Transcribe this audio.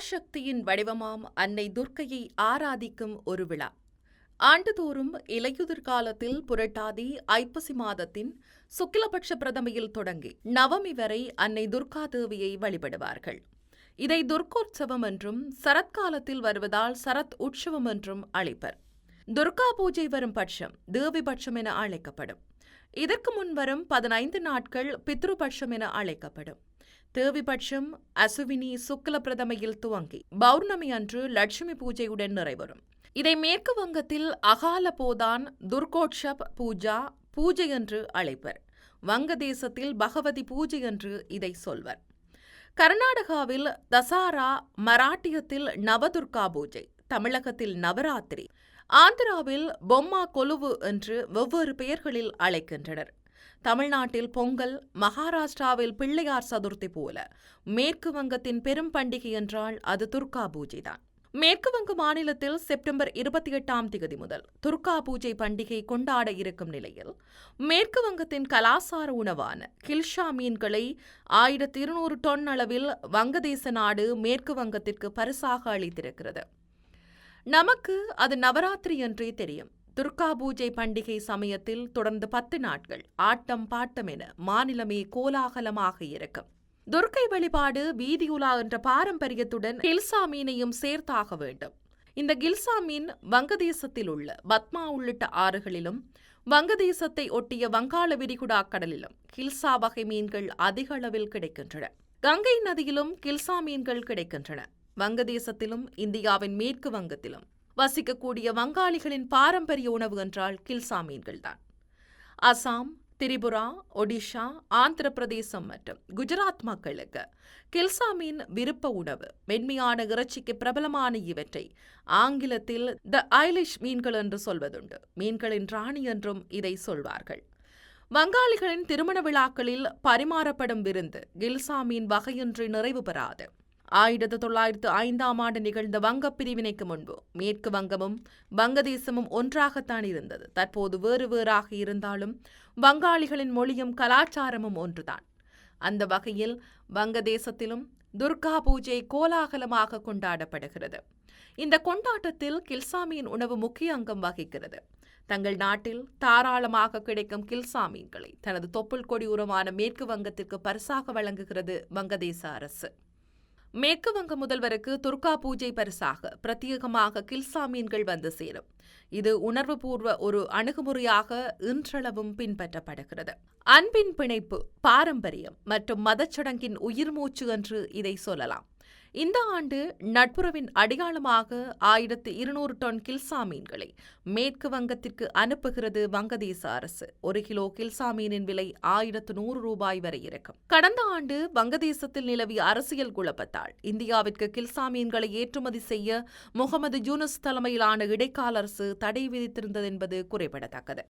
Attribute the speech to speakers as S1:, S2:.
S1: பராசக்தியின் வடிவமாம் அன்னை துர்க்கையை ஆராதிக்கும் ஒரு விழா. ஆண்டுதோறும் இலையுதிர் காலத்தில் புரட்டாதி ஐப்பசி மாதத்தின் சுக்கிலபட்ச பிரதமையில் தொடங்கி நவமி வரை அன்னை துர்கா தேவியை வழிபடுவார்கள். இதை துர்க்கோற்சவம் என்றும் சரத்காலத்தில் வருவதால் சரத் உற்சவம் என்றும் அழைப்பர். துர்கா பூஜை வரும் பட்சம் தேவி பட்சம் என அழைக்கப்படும். இதற்கு முன் வரும் பதினைந்து நாட்கள் பித்ருபட்சம் என அழைக்கப்படும். தேவிபட்சம் அசுவினி சுக்ல பிரதமையில் துவங்கி பௌர்ணமி அன்று லட்சுமி பூஜையுடன் நிறைவரும். இதை மேற்கு வங்கத்தில் அகால போதான் துர்கோட்சப் பூஜா பூஜை என்று அழைப்பர். வங்கதேசத்தில் பகவதி பூஜை என்று இதை சொல்வர். கர்நாடகாவில் தசாரா மராட்டியத்தில் நவதுர்கா பூஜை தமிழகத்தில் நவராத்திரி ஆந்திராவில் பொம்மா கொலுவு என்று வெவ்வேறு பெயர்களில் அழைக்கின்றனர். தமிழ்நாட்டில் பொங்கல் மகாராஷ்டிராவில் பிள்ளையார் சதுர்த்தி போல. மேற்கு வங்கத்தின் பெரும் பண்டிகை என்றால் அது துர்கா பூஜைதான். மேற்கு வங்க மாநிலத்தில் செப்டம்பர் இருபத்தி எட்டாம் தேதி முதல் துர்கா பூஜை பண்டிகை கொண்டாட இருக்கும் நிலையில் மேற்கு வங்கத்தின் கலாசார உணவான கில்ஷா மீன்களை ஆயிரத்தி இருநூறு டொன் அளவில் வங்கதேச நாடு மேற்கு வங்கத்திற்கு பரிசாக அளித்திருக்கிறது. நமக்கு அது நவராத்திரி என்றே தெரியும். துர்கா பூஜை பண்டிகை சமயத்தில் தொடர்ந்து பத்து நாட்கள் ஆட்டம் பாட்டம் என மாநிலமே கோலாகலமாக இருக்கும். துர்க்கை வழிபாடு வீதியுலா என்ற பாரம்பரியத்துடன் கில்சா மீனையும் சேர்த்தாக வேண்டும். இந்த கில்சா மீன் வங்கதேசத்தில் உள்ள பத்மா உள்ளிட்ட ஆறுகளிலும் வங்கதேசத்தை ஒட்டிய வங்காள விரிகுடா கடலிலும் கில்சா வகை மீன்கள் அதிக அளவில் கிடைக்கின்றன. கங்கை நதியிலும் கில்சா மீன்கள் கிடைக்கின்றன. வங்கதேசத்திலும் இந்தியாவின் மேற்கு வங்கத்திலும் வசிக்கக்கூடிய வங்காளிகளின் பாரம்பரிய உணவு என்றால் கில்சா மீன்கள்தான் அசாம் திரிபுரா ஒடிஷா ஆந்திர பிரதேசம் மற்றும் குஜராத் மக்களுக்கு கில்சா மீன் விருப்ப உணவு மென்மையான இறைச்சிக்கு பிரபலமான இவற்றை ஆங்கிலத்தில் த ஐலிஷ் மீன்கள் என்று சொல்வதுண்டு. மீன்களின் ராணி என்றும் இதை சொல்வார்கள். வங்காளிகளின் திருமண விழாக்களில் பரிமாறப்படும் விருந்து கில்சா மீன் வகையின்றி நிறைவு பெறாது. ஆயிரத்து தொள்ளாயிரத்து ஐந்தாம் ஆண்டு நிகழ்ந்த வங்க பிரிவினைக்கு முன்பு. மேற்கு வங்கமும் வங்கதேசமும் ஒன்றாகத்தான் இருந்தது. தற்போது வேறு வேறாக இருந்தாலும் வங்காளிகளின் மொழியும் கலாச்சாரமும் ஒன்றுதான். அந்த வகையில் வங்கதேசத்திலும் துர்கா பூஜை கோலாகலமாக கொண்டாடப்படுகிறது. இந்த கொண்டாட்டத்தில் கில்சாமியின் உணவு முக்கிய அங்கம் வகிக்கிறது. தங்கள் நாட்டில் தாராளமாக கிடைக்கும் கில்சாமீன்களை தனது தொப்புள் கொடி உரமான மேற்கு வங்கத்திற்கு பரிசாக வழங்குகிறது வங்கதேச அரசு. மேற்கு வங்க முதல்வருக்கு துர்கா பூஜை பரிசாக பிரத்யேகமாக கில்சா மீன்கள் வந்து சேரும். இது உணர்வுபூர்வ ஒரு அணுகுமுறையாக இன்றளவும் பின்பற்றப்படுகிறது. அன்பின் பிணைப்பு பாரம்பரியம் மற்றும் மதச்சடங்கின் உயிர் மூச்சு என்று இதை சொல்லலாம். இந்த ஆண்டு நட்புறவின் அடையாளமாக ஆயிரத்து இருநூறு டன் கில்சா மீன்களை மேற்கு வங்கத்திற்கு அனுப்புகிறது வங்கதேச அரசு. ஒரு கிலோ கில்சா மீனின் விலை ஆயிரத்து நூறு ரூபாய் வரை இருக்கும் கடந்த ஆண்டு வங்கதேசத்தில் நிலவிய அரசியல் குழப்பத்தால் இந்தியாவிற்கு கில்சா மீன்களை ஏற்றுமதி செய்ய முகமது ஜூனஸ் தலைமையிலான இடைக்கால அரசு தடை விதித்திருந்தது என்பது குறிப்பிடத்தக்கது.